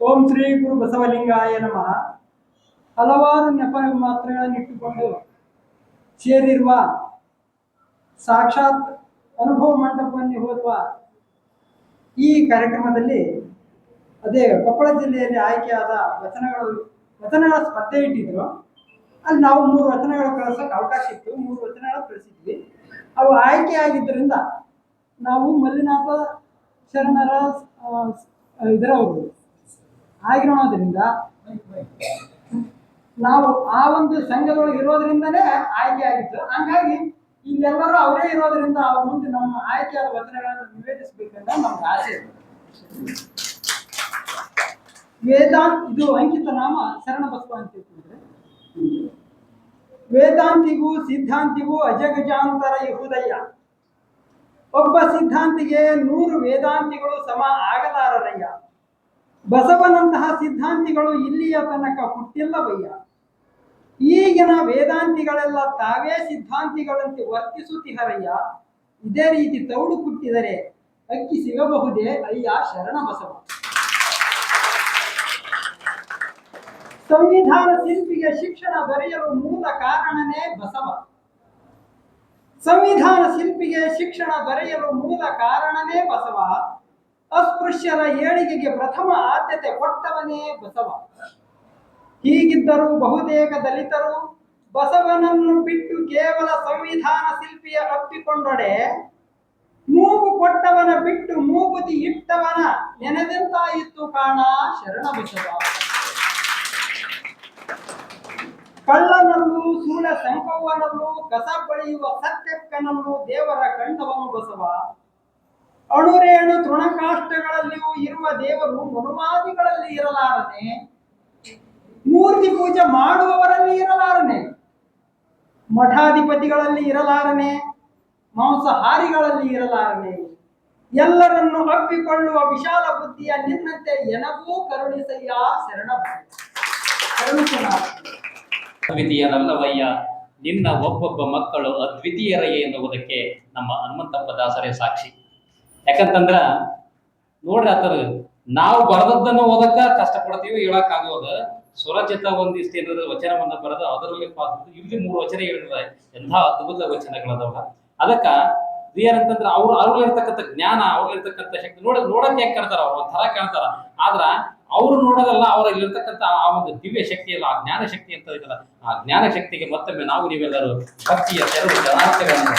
ಓಂ ಶ್ರೀ ಗುರು ಬಸವಲಿಂಗಾಯ ನಮಃ. ಹಲವಾರು ನೆಪ ಮಾತ್ರಗಳನ್ನಿಟ್ಟುಕೊಂಡು ಸೇರಿರುವ ಸಾಕ್ಷಾತ್ ಅನುಭವ ಮಂಟಪವನ್ನು ಹೋಗುವ ಈ ಕಾರ್ಯಕ್ರಮದಲ್ಲಿ ಅದೇ ಕೊಪ್ಪಳ ಜಿಲ್ಲೆಯಲ್ಲಿ ಆಯ್ಕೆಯಾದ ವಚನಗಳು, ವಚನಗಳ ಸ್ಪರ್ಧೆ ಇಟ್ಟಿದ್ರು. ಅಲ್ಲಿ ನಾವು ಮೂರು ವಚನಗಳು ಕಳಿಸೋಕೆ ಅವಕಾಶ ಇತ್ತು. ಮೂರು ವಚನಗಳು ಕಳಿಸಿದ್ವಿ. ಅವು ಆಯ್ಕೆ ಆಗಿದ್ದರಿಂದ ನಾವು ಮಲ್ಲಿನಾಥ ಶರಣರ ಇದರವರು. ಆಗಿರೋದ್ರಿಂದ ನಾವು ಆ ಒಂದು ಸಂಘದೊಳಗೆ ಇರೋದ್ರಿಂದನೇ ಆಯ್ಕೆ ಆಗಿತ್ತು. ಹಂಗಾಗಿ ಇಲ್ಲೆಲ್ಲರೂ ಅವರೇ ಇರೋದ್ರಿಂದ ಅವ್ರ ಮುಂದೆ ನಮ್ಮ ಆಯ್ಕೆಯಾದ ವಚನಗಳನ್ನು ನಿವೇದಿಸಬೇಕಂತ ನಮ್ಗೆ ಆಸೆ. ಇದೆ ವೇದಾಂತ್, ಇದು ಅಂಕಿತ ನಾಮ ಶರಣ ಬಸವ ಅಂತ ವೇದಾಂತಿಗೂ ಸಿದ್ಧಾಂತಿಗೂ ಅಜಗಜಾಂತರ ಇಹುದಯ್ಯ. ಒಬ್ಬ ಸಿದ್ಧಾಂತಿಗೆ ನೂರು ವೇದಾಂತಿಗಳು ಸಮ ಆಗಲಾರರಯ್ಯ. ಬಸವನಂತಹ ಸಿದ್ಧಾಂತಿಗಳು ಇಲ್ಲಿಯ ತನಕ ಹುಟ್ಟಿಲ್ಲವಯ್ಯ. ಈಗಿನ ವೇದಾಂತಿಗಳೆಲ್ಲ ತಾವೇ ಸಿದ್ಧಾಂತಿಗಳಂತೆ ವರ್ತಿಸುತ್ತಿಹರಯ್ಯ ಇದೇ ರೀತಿ ತೌಡು ಕುಟ್ಟಿದರೆ ಅಕ್ಕಿ ಸಿಗಬಹುದೇ? ಅಯ್ಯ, ಶರಣ ಬಸವ. ಸಂವಿಧಾನ ಶಿಲ್ಪಿಗೆ ಶಿಕ್ಷಣ ದೊರೆಯಲು ಮೂಲ ಕಾರಣನೇ ಬಸವ. ಸಂವಿಧಾನ ಶಿಲ್ಪಿಗೆ ಶಿಕ್ಷಣ ದೊರೆಯಲು ಮೂಲ ಕಾರಣನೇ ಬಸವ. ಅಸ್ಪೃಶ್ಯರ ಏಳಿಗೆಗೆ ಪ್ರಥಮ ಆದ್ಯತೆ ಕೊಟ್ಟವನೇ ಬಸವ. ಹೀಗಿದ್ದರೂ ಬಹುತೇಕ ದಲಿತರು ಬಸವನನ್ನು ಬಿಟ್ಟು ಕೇವಲ ಸಂವಿಧಾನ ಶಿಲ್ಪಿಯ ಅಪ್ಪಿಕೊಂಡೊಡೆ ಮೂಗು ಕೊಟ್ಟವನ ಬಿಟ್ಟು ಮೂಗುತಿ ಇಟ್ಟವನ ನೆನೆದಂತಾಯಿತು ಕಾಣ ಶರಣ ಬಸವ. ಸಂಕವ್ವನಲ್ಲೂ ಕಸ ಬಳಿಯುವ ಸತ್ಯಕ್ಕನಲ್ಲೂ ದೇವರ ಕಂಠವನ್ನು ಬಸವ ಅಣುರೇಣು ತೃಣಕಾಷ್ಟಗಳಲ್ಲಿಯೂ ಇರುವ ದೇವರು ಮನುಮಾದಿಗಳಲ್ಲಿ ಇರಲಾರನೆ. ಮೂರ್ತಿ ಪೂಜೆ ಮಾಡುವವರಲ್ಲಿ ಇರಲಾರನೆ. ಮಠಾಧಿಪತಿಗಳಲ್ಲಿ ಇರಲಾರನೆ. ಮಾಂಸಹಾರಿಗಳಲ್ಲಿ ಇರಲಾರನೆ. ಎಲ್ಲರನ್ನು ಅಪ್ಪಿಕೊಳ್ಳುವ ವಿಶಾಲ ಬುದ್ಧಿಯ ನಿನ್ನಂತೆ ಎನಗೂ ಕರುಣಿಸಯ್ಯ ಶರಣ ಅದ್ವಿತೀಯನಲ್ಲವಯ್ಯ ನಿನ್ನ ಒಬ್ಬೊಬ್ಬ ಮಕ್ಕಳು ಅದ್ವಿತೀಯರಯ್ಯ ಎನ್ನುವುದಕ್ಕೆ ನಮ್ಮ ಹನುಮಂತಪ್ಪ ದಾಸರೇ ಸಾಕ್ಷಿ. ಯಾಕಂತಂದ್ರ, ನೋಡ್ರಿ ಆತರ, ನಾವು ಬರೆದದ್ದನ್ನು ಓದಕ್ಕ ಕಷ್ಟಪಡ್ತೀವಿ ಹೇಳಕ್ ಆಗೋದ ಸ್ವರಚಿತ ಒಂದಿಷ್ಟು ಏನಾದ್ರು ವಚನವನ್ನ ಬರೆದ ಅದರಲ್ಲಿ ಇಲ್ಲಿ ಮೂರು ವಚನ ಹೇಳಿದ್ರೆ ಎಂಥ ಅದ್ಭುತ ವಚನಗಳದವ. ಅದಕ್ಕ ಏನಂತಂದ್ರೆ ಅವ್ರು ಅವ್ರಲ್ಲಿರ್ತಕ್ಕಂಥ ಜ್ಞಾನ, ಅವ್ರಲ್ಲಿರ್ತಕ್ಕಂಥ ಶಕ್ತಿ, ನೋಡ, ನೋಡಕ್ ಹೆಂಗ್ ಕಾಣ್ತಾರ ಅವ್ರು? ಒಂಥರ ಕಾಣ್ತಾರ. ಆದ್ರ ಅವ್ರು ನೋಡೋದಲ್ಲ ಅವರಲ್ಲಿರ್ತಕ್ಕಂಥ ಆ ಒಂದು ದಿವ್ಯ ಶಕ್ತಿ ಅಲ್ಲ, ಆ ಜ್ಞಾನ ಶಕ್ತಿ ಅಂತ ಇದೆಯಲ್ಲ ಆ ಜ್ಞಾನ ಶಕ್ತಿಗೆ ಮತ್ತೊಮ್ಮೆ ನಾವು ನೀವೆಲ್ಲರೂ ಭಕ್ತಿಯ ತೆರವು ಜನಾರ್ಥಗಳನ್ನು